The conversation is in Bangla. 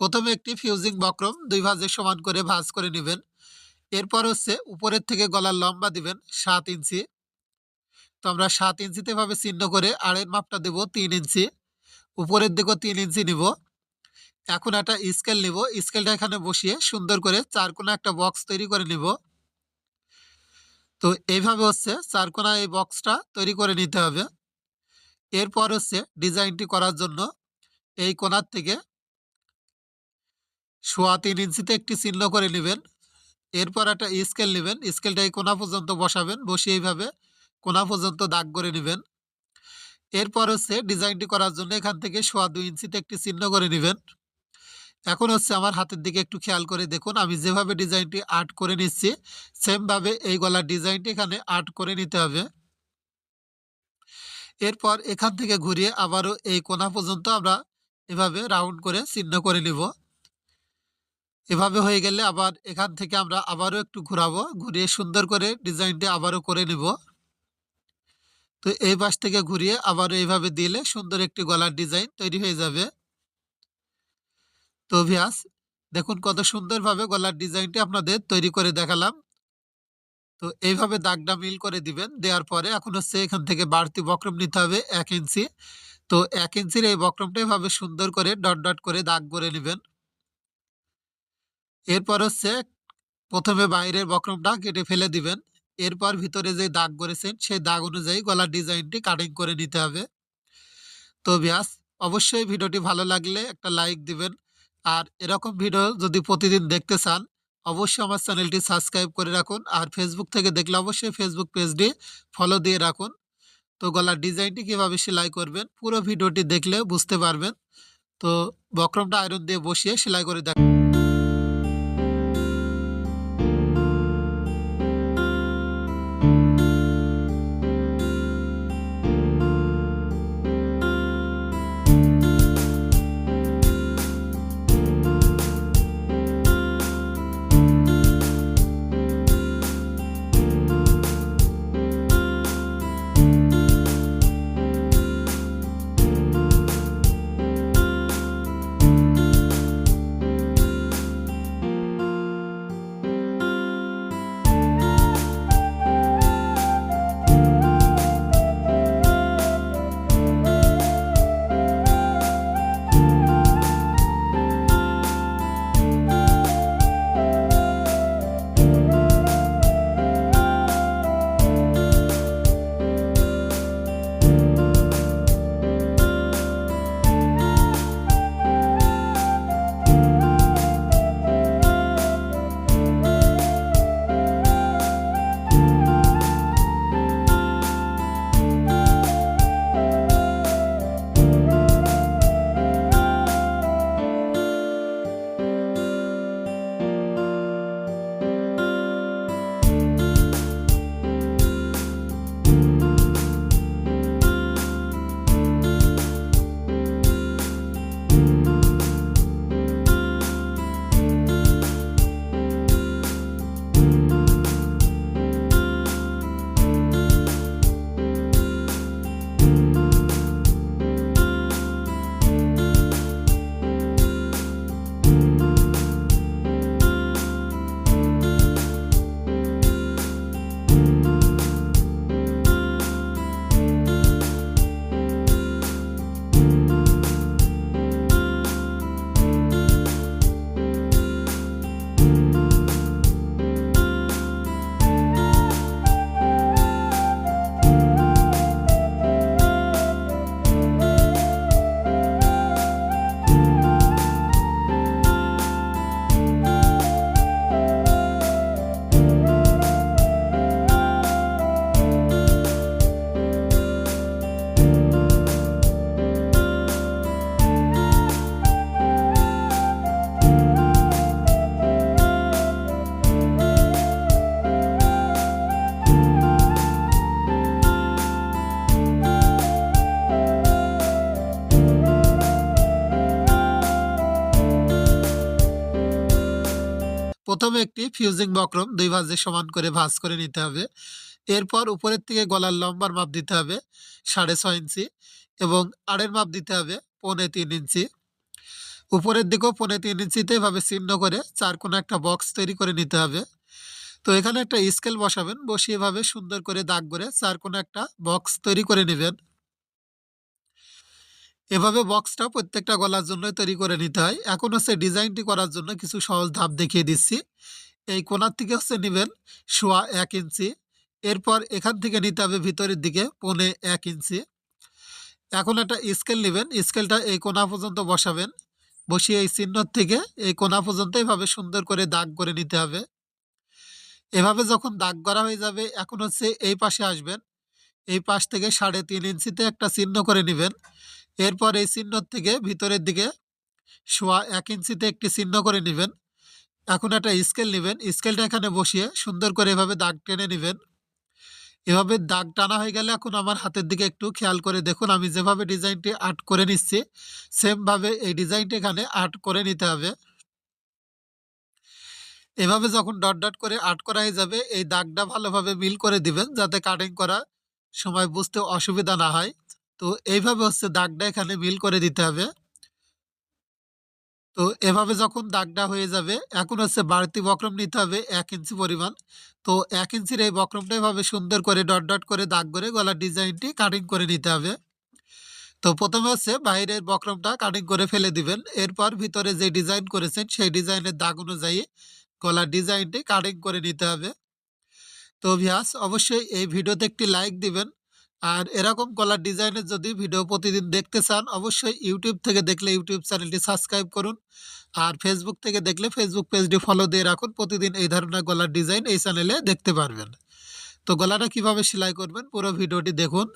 প্রথমে একটি ফিউজিং বক্রম দুই ভাজে সমান করে ভাঁজ করে নেবেন। এরপর হচ্ছে উপরের থেকে গলার লম্বা দিবেন সাত ইঞ্চি। তো আমরা সাত ইঞ্চিতে ভাবে চিহ্ন করে আড়ের মাপটা দেব তিন ইঞ্চি। উপরের দিকেও তিন ইঞ্চি নিব। এখন একটা স্কেল নিব। স্কেলটা এখানে বসিয়ে সুন্দর করে চার কোনা একটা বক্স তৈরি করে নিব। তো এইভাবে হচ্ছে চার কোনা এই বক্সটা তৈরি করে নিতে হবে। এরপর হচ্ছে ডিজাইনটি করার জন্য এই কোনার থেকে সোয়া তিন ইঞ্চিতে একটি চিহ্ন করে নেবেন। এরপর একটা স্কেল নেবেন। স্কেলটা এই কোনা পর্যন্ত বসাবেন, বসিয়ে এইভাবে কোনা পর্যন্ত দাগ করে নেবেন। এরপর হচ্ছে ডিজাইনটি করার জন্য এখান থেকে সোয়া দুই ইঞ্চিতে একটি চিহ্ন করে নেবেন। এখন হচ্ছে আমার হাতের দিকে একটু খেয়াল করে দেখুন, আমি যেভাবে ডিজাইনটি আর্ট করে নিচ্ছি, সেমভাবে এই গলার ডিজাইনটি এখানে আর্ট করে নিতে হবে। এরপর এখান থেকে ঘুরিয়ে আবারও এই কোনা পর্যন্ত আমরা এভাবে রাউন্ড করে চিহ্ন করে নিব। এভাবে হয়ে গেলে আবার এখান থেকে আমরা আবারও একটু ঘুরাবো, ঘুরিয়ে সুন্দর করে ডিজাইনটি আবারও করে নেব। তো এই পাশ থেকে ঘুরিয়ে আবারও এইভাবে দিলে সুন্দর একটি গলার ডিজাইন তৈরি হয়ে যাবে। তো ভিয়াস, দেখুন কত সুন্দরভাবে গলার ডিজাইনটি আপনাদের তৈরি করে দেখালাম। তো এইভাবে দাগটা মিল করে দিবেন, দেওয়ার পরে এখন হচ্ছে এখান থেকে বাড়তি বক্রম নিতে হবে এক ইঞ্চি। তো এক ইঞ্চির এই বক্রমটা এভাবে সুন্দর করে ডট ডট করে দাগ করে নেবেন। এরপর হচ্ছে প্রথমে বাইরের বক্রমটা কেটে ফেলে দিবেন। এরপর ভিতরে যে দাগ করেছেন, সেই দাগ অনুযায়ী গলার ডিজাইনটি কাটিং করে নিতে হবে। তো ব্যাস, অবশ্যই ভিডিওটি ভালো লাগলে একটা লাইক দিবেন। আর এরকম ভিডিও যদি প্রতিদিন দেখতে চান, অবশ্যই আমার চ্যানেলটি সাবস্ক্রাইব করে রাখুন। আর ফেসবুক থেকে দেখলে অবশ্যই ফেসবুক পেজটি ফলো দিয়ে রাখুন। তো গলার ডিজাইনটি কীভাবে সেলাই করবেন, পুরো ভিডিওটি দেখলে বুঝতে পারবেন। তো বক্রমটা আয়রন দিয়ে বসিয়ে সেলাই করে দেখ প্রথমে একটি ফিউজিং বক্রম দুই ভাঁজে সমান করে ভাঁজ করে নিতে হবে। এরপর উপরের থেকে গলার লম্বার মাপ দিতে হবে সাড়ে ছয় ইঞ্চি এবং আড়ের মাপ দিতে হবে পৌনে তিন ইঞ্চি। উপরের দিকেও পৌনে তিন ইঞ্চিতে এভাবে চিহ্ন করে চার কোনো একটা বক্স তৈরি করে নিতে হবে। তো এখানে একটা স্কেল বসাবেন, বসিয়ে এভাবে সুন্দর করে দাগ করে চার কোনো একটা বক্স তৈরি করে নেবেন। এভাবে বক্সটা প্রত্যেকটা গলার জন্যই তৈরি করে নিতে হয়। এখন হচ্ছে ডিজাইনটি করার জন্য কিছু সহজ ধাপ দেখিয়ে দিচ্ছি। এই কোনার থেকে হচ্ছে নেবেন সোয়া এক ইঞ্চি। এরপর এখান থেকে নিতে হবে ভিতরের দিকে পৌনে এক ইঞ্চি। এখন একটা স্কেল নেবেন। স্কেলটা এই কোনা পর্যন্ত বসাবেন। বসিয়ে এই চিহ্ন থেকে এই কোনা পর্যন্ত এভাবে সুন্দর করে দাগ করে নিতে হবে। এভাবে যখন দাগ করা হয়ে যাবে, এখন হচ্ছে এই পাশে আসবেন। এই পাশ থেকে সাড়ে তিন ইঞ্চিতে একটা চিহ্ন করে নেবেন। এরপর এই চিহ্ন থেকে ভিতরের দিকে সোয়া এক ইঞ্চিতে একটি চিহ্ন করে নেবেন। এখন একটা স্কেল নেবেন। স্কেলটা এখানে বসিয়ে সুন্দর করে এভাবে দাগ টেনে নেবেন। এভাবে দাগ টানা হয়ে গেলে এখন আমার হাতের দিকে একটু খেয়াল করে দেখুন, আমি যেভাবে ডিজাইনটি আর্ট করে নিচ্ছি, সেমভাবে এই ডিজাইনটি এখানে আর্ট করে নিতে হবে। এভাবে যখন ডট ডট করে আর্ট করা হয়ে যাবে, এই দাগটা ভালোভাবে মিল করে দিবেন, যাতে কাটিং করা সময় বুঝতে অসুবিধা না হয়। তো এইভাবে হচ্ছে দাগটা এখানে মিল করে দিতে হবে। তো এভাবে যখন দাগটা হয়ে যাবে, এখন হচ্ছে বাড়তি বক্রম নিতে হবে এক ইঞ্চি পরিমাণ। তো এক ইঞ্চির এই বক্রমটা এভাবে সুন্দর করে ডট ডট করে দাগ করে গলার ডিজাইনটি কাটিং করে নিতে হবে। তো প্রথমে হচ্ছে বাইরের বক্রমটা কাটিং করে ফেলে দিবেন। এরপর ভিতরে যে ডিজাইন করেছেন সেই ডিজাইনের দাগ অনুযায়ী গলার ডিজাইনটি কাটিং করে নিতে হবে। তো ভিয়াস অবশ্যই এই ভিডিওতে একটি লাইক দিবেন। আর এরকম কলার ডিজাইনের যদি ভিডিও প্রতিদিন দেখতে চান, অবশ্যই ইউটিউব থেকে দেখলে ইউটিউব চ্যানেলটি সাবস্ক্রাইব করুন। আর ফেসবুক থেকে দেখলে ফেসবুক পেজটি ফলো দিয়ে রাখুন। প্রতিদিন এই ধরনের গলার ডিজাইন এই চ্যানেলে দেখতে পারবেন। তো গলাটা কীভাবে সেলাই করবেন, পুরো ভিডিওটি দেখুন।